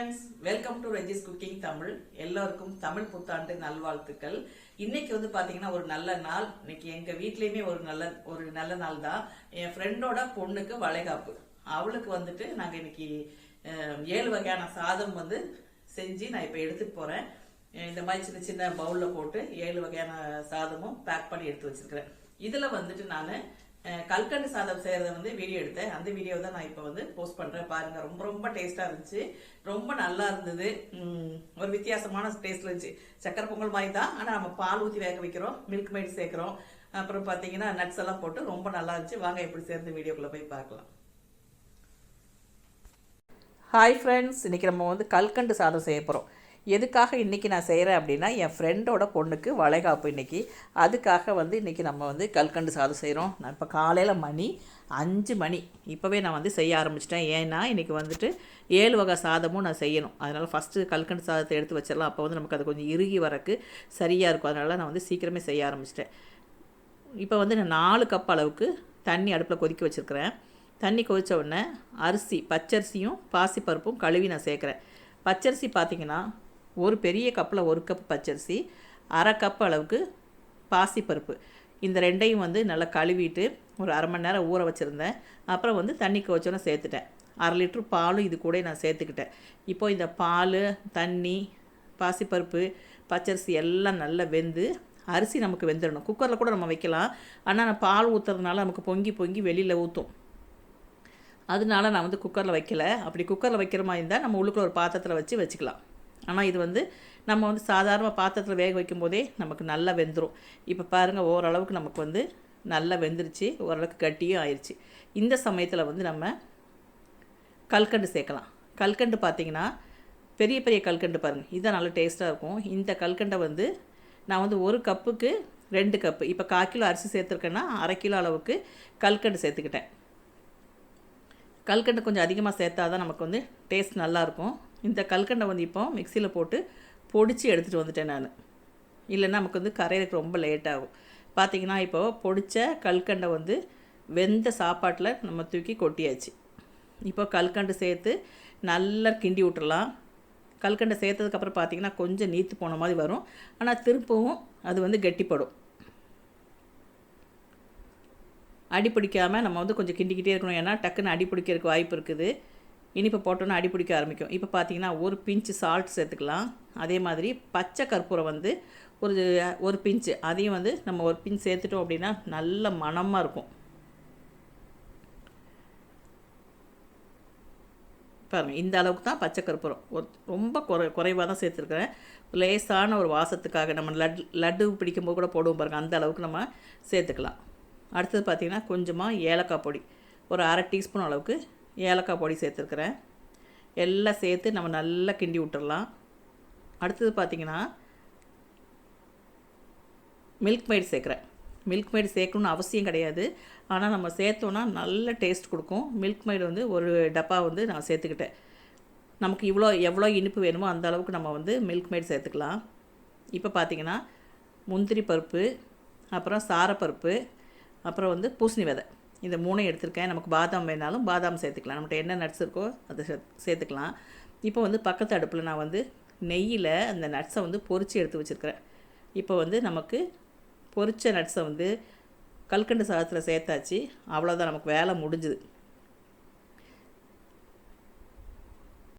Friends welcome to Reji's cooking Tamil எல்லோருக்கும் தமிழ் புத்தாண்டு நல்வாழ்த்துக்கள். இன்னைக்கு வந்து பார்த்தீங்கன்னா ஒரு நல்ல நாள். இன்னைக்கு எங்கள் வீட்லேயுமே ஒரு நல்ல ஒரு நல்ல நாள் தான். என் ஃப்ரெண்டோட பொண்ணுக்கு வளைகாப்பு. அவளுக்கு வந்துட்டு நாங்கள் இன்னைக்கு ஏழு வகையான சாதம் வந்து செஞ்சு நான் இப்போ எடுத்துட்டு போகிறேன் இந்த மாதிரி சின்ன சின்ன பவுலில் போட்டு ஏழு வகையான சாதமும் பேக் பண்ணி எடுத்து வச்சிருக்கிறேன். இதில் வந்துட்டு நான் கல்கண்டு சாதம் செய்யறத வந்து வீடியோ எடுத்தேன். அந்த வீடியோ தான் நான் இப்போ வந்து போஸ்ட் பண்றேன். பாருங்க ரொம்ப ரொம்ப டேஸ்டா இருந்துச்சு. ரொம்ப நல்லா இருந்தது. ஒரு வித்தியாசமான டேஸ்ட் இருந்துச்சு. சக்கரை பொங்கல் மாதிரி தான். ஆனால் நம்ம பால் ஊற்றி வேக வைக்கிறோம் மில்க் மைட் சேர்க்கிறோம். அப்புறம் பார்த்தீங்கன்னா நட்ஸ் எல்லாம் போட்டு ரொம்ப நல்லா இருந்துச்சு. வாங்க எப்படி சேர்ந்து வீடியோக்குள்ள போய் பார்க்கலாம். ஹாய் ஃப்ரெண்ட்ஸ் இன்றைக்கி நம்ம வந்து கல்கண்டு சாதம் செய்ய போகிறோம் எதுக்காக இன்றைக்கி நான் செய்கிறேன் அப்படின்னா என் ஃப்ரெண்டோட பொண்ணுக்கு வளைகாப்பு இன்றைக்கி அதுக்காக வந்து இன்றைக்கி நம்ம வந்து கல்கண்டு சாதம் செய்கிறோம் நான் இப்போ காலையில் மணி அஞ்சு மணி. இப்போவே நான் வந்து செய்ய ஆரம்பிச்சிட்டேன். ஏன்னா இன்றைக்கி வந்துட்டு ஏழு வகை சாதமும் நான் செய்யணும். அதனால் ஃபஸ்ட்டு கல்கண்டு சாதத்தை எடுத்து வச்சிடலாம். அப்போ வந்து நமக்கு அது கொஞ்சம் இறுகி வரக்கு சரியாக இருக்கும். அதனால் நான் வந்து சீக்கிரமே செய்ய ஆரம்பிச்சிட்டேன். இப்போ வந்து நான் நாலு கப் அளவுக்கு தண்ணி அடுப்பில் கொதிக்க வச்சுருக்கிறேன். தண்ணி கொதித்த உடனே அரிசி பச்சரிசியும் பாசிப்பருப்பும் கழுவி நான் சேர்க்குறேன். பச்சரிசி பார்த்திங்கன்னா ஒரு பெரிய கப்பில் ஒரு கப் பச்சரிசி அரை கப் அளவுக்கு பாசிப்பருப்பு. இந்த ரெண்டையும் வந்து நல்லா கழுவிட்டு ஒரு அரை மணி நேரம் ஊற வச்சுருந்தேன். அப்புறம் வந்து தண்ணி கவச்சோன்னு சேர்த்துட்டேன். அரை லிட்ரு பாலும் இது கூட நான் சேர்த்துக்கிட்டேன். இப்போ இந்த பால் தண்ணி பாசிப்பருப்பு பச்சரிசி எல்லாம் நல்லா வெந்து அரிசி நமக்கு வெந்துடணும். குக்கரில் கூட நம்ம வைக்கலாம். ஆனால் நான் பால் ஊற்றுறதுனால நமக்கு பொங்கி பொங்கி வெளியில் ஊற்றும் அதனால நான் வந்து குக்கரில் வைக்கல. அப்படி குக்கரில் வைக்கிற மாதிரி இருந்தால் நம்ம உள்ளுக்குள்ள ஒரு பாத்திரத்தில் வச்சு வச்சுக்கலாம். ஆனால் இது வந்து நம்ம வந்து சாதாரண பாத்திரத்தில் வேக வைக்கும் போதே நமக்கு நல்லா வெந்துடும் இப்போ பாருங்கள் ஓரளவுக்கு நமக்கு வந்து நல்லா வெந்துருச்சு ஓரளவுக்கு கட்டியும் ஆயிடுச்சு இந்த சமயத்தில் வந்து நம்ம கல்கண்டு சேர்க்கலாம். கல்கண்டு பார்த்திங்கன்னா பெரிய பெரிய கல்கண்டு பாருங்கள் இதுதான் நல்லா டேஸ்ட்டாக இருக்கும். இந்த கல்கண்டை வந்து நான் வந்து ஒரு கப்புக்கு ரெண்டு கப்பு இப்போ கால் கிலோ அரிசி சேர்த்துருக்கேன்னா அரை கிலோ அளவுக்கு கல்கண்டு சேர்த்துக்கிட்டேன். கல்கண்டை கொஞ்சம் அதிகமாக சேர்த்தா தான் நமக்கு வந்து டேஸ்ட் நல்லாயிருக்கும். இந்த கல்கண்டை வந்து இப்போ மிக்சியில் போட்டு பொடிச்சு எடுத்துகிட்டு வந்துட்டேன் நான். இல்லைன்னா நமக்கு வந்து கரையிறதுக்கு ரொம்ப லேட் ஆகும். பார்த்தீங்கன்னா இப்போ பொடிச்ச கல்கண்டை வந்து வெந்த சாப்பாட்டில் நம்ம தூக்கி கொட்டியாச்சு. இப்போ கல்கண்டு சேர்த்து நல்லா கிண்டி விட்டுறலாம். கல்கண்டை சேர்த்ததுக்கப்புறம் பார்த்தீங்கன்னா கொஞ்சம் நீத்து போன மாதிரி வரும். ஆனால் திருப்பவும் அது வந்து கெட்டிப்படும். அடி பிடிக்காமல் நம்ம வந்து கொஞ்சம் கிண்டிக்கிட்டே இருக்கணும். ஏன்னா டக்குன்னு அடி பிடிக்கிறதுக்கு வாய்ப்பு இருக்குது. இனிப்பு போட்டோன்னா அடி பிடிக்க ஆரம்பிக்கும். இப்போ பார்த்தீங்கன்னா ஒரு பிஞ்சு சால்ட் சேர்த்துக்கலாம். அதே மாதிரி பச்சை கற்பூரம் வந்து ஒரு ஒரு பிஞ்சு. அதையும் வந்து நம்ம ஒரு பிஞ்ச் சேர்த்துட்டோம் அப்படின்னா நல்ல மணமாக இருக்கும். பாருங்க இந்த அளவுக்கு தான் பச்சை கற்பூரம். ஒரு ரொம்ப குறை குறைவாக தான் சேர்த்துருக்குறேன். லேசான ஒரு வாசத்துக்காக நம்ம லட் லட்டு பிடிக்கும்போது கூட போடுவோம் பாருங்கள் அந்த அளவுக்கு நம்ம சேர்த்துக்கலாம். அடுத்தது பார்த்திங்கன்னா கொஞ்சமாக ஏலக்காய் பொடி. ஒரு அரை டீஸ்பூன் அளவுக்கு ஏலக்காய் பொடி சேர்த்துருக்குறேன். எல்லாம் சேர்த்து நம்ம நல்லா கிண்டி விட்டுறலாம். அடுத்தது பார்த்திங்கன்னா மில்க் மைட் சேர்க்குறேன். மில்க் மைடு சேர்க்கணும்னு அவசியம் கிடையாது. ஆனால் நம்ம சேர்த்தோன்னா நல்ல டேஸ்ட் கொடுக்கும். மில்க் மைடு வந்து ஒரு டப்பா வந்து நான் சேர்த்துக்கிட்டேன். நமக்கு இவ்வளோ எவ்வளோ இனிப்பு வேணுமோ அந்த அளவுக்கு நம்ம வந்து மில்க் மைடு சேர்த்துக்கலாம். இப்போ பார்த்திங்கன்னா முந்திரி பருப்பு அப்புறம் சாரப்பருப்பு அப்புறம் வந்து பூசணி விதை. இந்த மூணையும் எடுத்திருக்கேன். நமக்கு பாதாம் வேணாலும் பாதாம் சேர்த்துக்கலாம். நம்மகிட்ட என்ன நட்ஸ் இருக்கோ அதை சே சேர்த்துக்கலாம். இப்போ வந்து பக்கத்து அடுப்பில் நான் வந்து நெய்யில் அந்த நட்ஸை வந்து பொறிச்சு எடுத்து வச்சுருக்கிறேன். இப்போ வந்து நமக்கு பொறிச்ச நட்ஸை வந்து கல்கண்டு சாதத்தில் சேர்த்தாச்சு. அவ்வளோதான் நமக்கு வேலை முடிஞ்சுது.